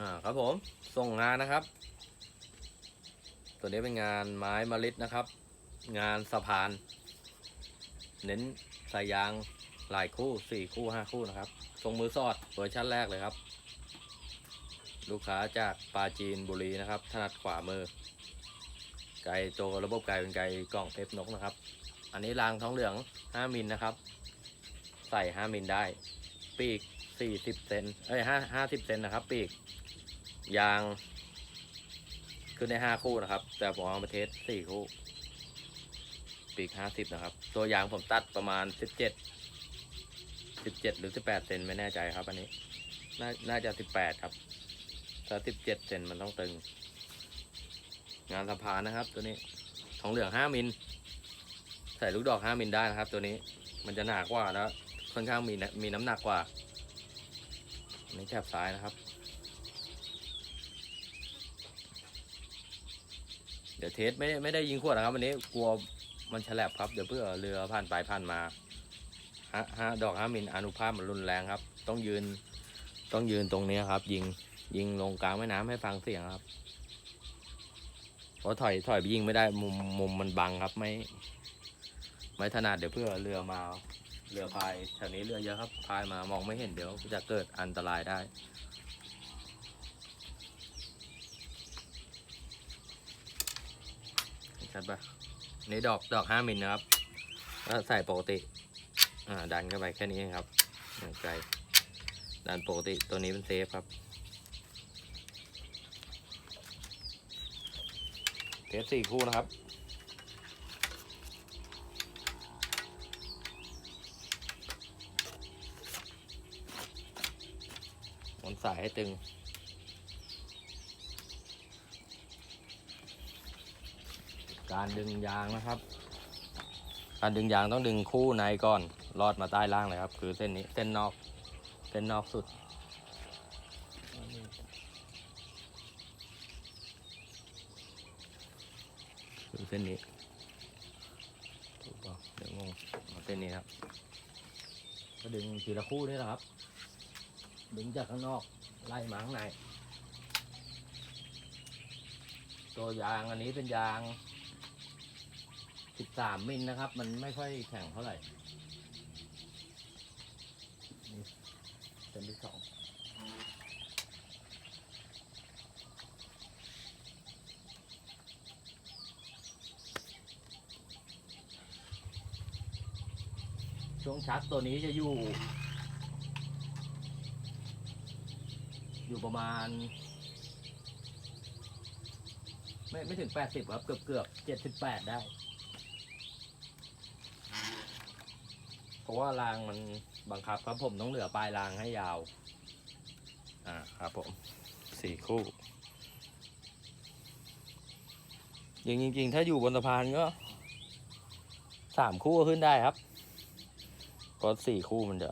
อ่าครับผมส่งงานนะครับ ตัวนี้เป็นงานไม้มะลิดนะครับ งานสะพาน เน้นสายยางหลายคู่สี่คู่ห้าคู่นะครับทรงมือสอดเวอร์ชันแรกเลยครับ ลูกค้าจากปาจีนบุรีนะครับ ถนัดขวามือ ไกลตัวระบบไกลเป็นไกลกล่องเพชรนกนะครับ อันนี้รางท้องเหลือง 5มิลนะครับ ใส่ 5มิลได้ ปีก 40เซนเอ้ย5 50เซนนะครับ ปีก ยาง ขึ้นได้5คู่นะครับ แต่ผมเอามาเทส4คู่ ปีก50นะครับ ตัวยางผมตัดประมาณ17 17หรือ18เซนไม่แน่ใจครับ อันนี้ น่าน่าจะ18ครับถ้า17เจ็ดเซนมันต้องตึง งานสะพานนะครับ ตัวนี้ทองเหลือง5มิลใส่ลูกดอก5มิลได้นะครับ ตัวนี้มันจะหนากว่าแล้วค่อนข้างมีนะมีน้ำหนักกว่า นนี้แคบซ้ายนะครับ เดี๋ยวเทสไม่ไม่ได้ยิงขวดนะครับ วันนี้กลัวมันฉลับครับเดี๋ยวเพื่อเรือผ่านไปผ่านมาฮะฮะดอกห้ามิลอนุภาพมันรุนแรงครับ ต้องยืนต้องยืนตรงนี้ครับ ยิงยิงลงกลางแม่น้ำให้ฟังเสียงครับเพราะถอยถอยไปยิงไม่ได้มุมมุมมันบังครับไม่ ไม่ถนัดเดี๋ยวเพื่อเรือมา เรือพายแถวนี้เรือเยอะครับพายมามองไม่เห็นเดี๋ยวจะเกิดอันตรายได้ ชัดปะนี่ดอกดอกห้ามิลนะครับก็ใส่ปกติ อ่าดันเข้าไปแค่นี้ครับอย่างไกลดันปกติตัวนี้เป็นเซฟครับเทสสี่คู่นะครับ หมุน สายให้ตึง การดึงยางนะครับ การดึงยางต้องดึงคู่ในก่อนลอดมาใต้ล่างเลยครับ คือเส้นนี้เส้นนอกเส้นนอกสุดคือเส้นนี้ถูกป่ะเดี๋ยวงงเอาเส้นนี้ครับ ก็ดึงทีละคู่นี่แหละครับ ดึงจากข้างนอก ไล่มาข้างใน ตัวยางอันนี้เป็นยาง 13 มิลนะครับ มันไม่ค่อยแข็งเท่าไหร่นี่เส้นที่สองช่วงชักตัวนี้จะอยู่ อยู่ประมาณ ไม่ไม่ถึง80ครับเกือบเกือบ78ได้ เพราะว่ารางมันบังคับครับผมต้องเหลือปลายรางให้ยาว อ่าครับผมสี่คู่ยิงจริง ๆ ถ้าอยู่บนสะพานก็สามคู่ก็ขึ้นได้ครับก็สี่คู่มันจะ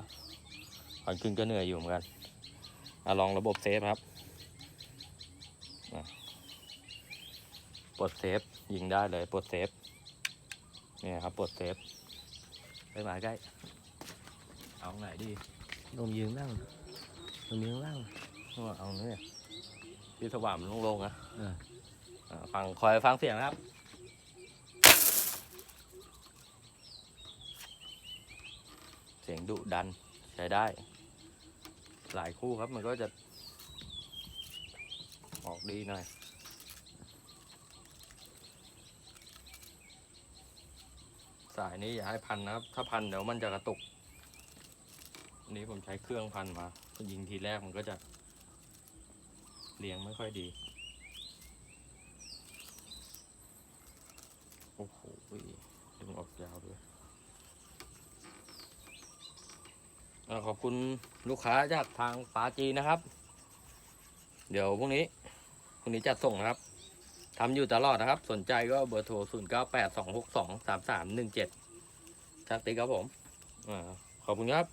ตอนขึ้นก็เหนื่อยอยู่เหมือนกัน อะลองระบบเซฟครับอะปลดเซฟยิงได้เลยปลดเซฟเนี่ยครับปลดเซฟไปมาใกล้เอาไหนดีลงยืนนั่งลงยืนนั่งเอาเอาเนี่ยที่สว่างมันโล่งๆนะเอออ่าฟังคอยฟังเสียงนะครับเสียงดุดันใช้ได้ หลายคู่ครับมันก็จะออกดีหน่อย สายนี้อย่าให้พันนะครับ ถ้าพันเดี๋ยวมันจะกระตุกอันนี้ผมใช้เครื่องพันมายิงทีแรกมันก็จะเลี้ยงไม่ค่อยดี โอ้โหดึงออกยาวด้วยเอ่อ ขอบคุณลูกค้าจากทางปาจีนะครับ เดี๋ยวพรุ่งนี้พรุ่งนี้จะส่งนะครับทำอยู่ตลอดนะครับ สนใจก็เบอร์โทร 0 9 8 2 6 2 3 3 1 7ชักติครับผมอาขอบคุณครับ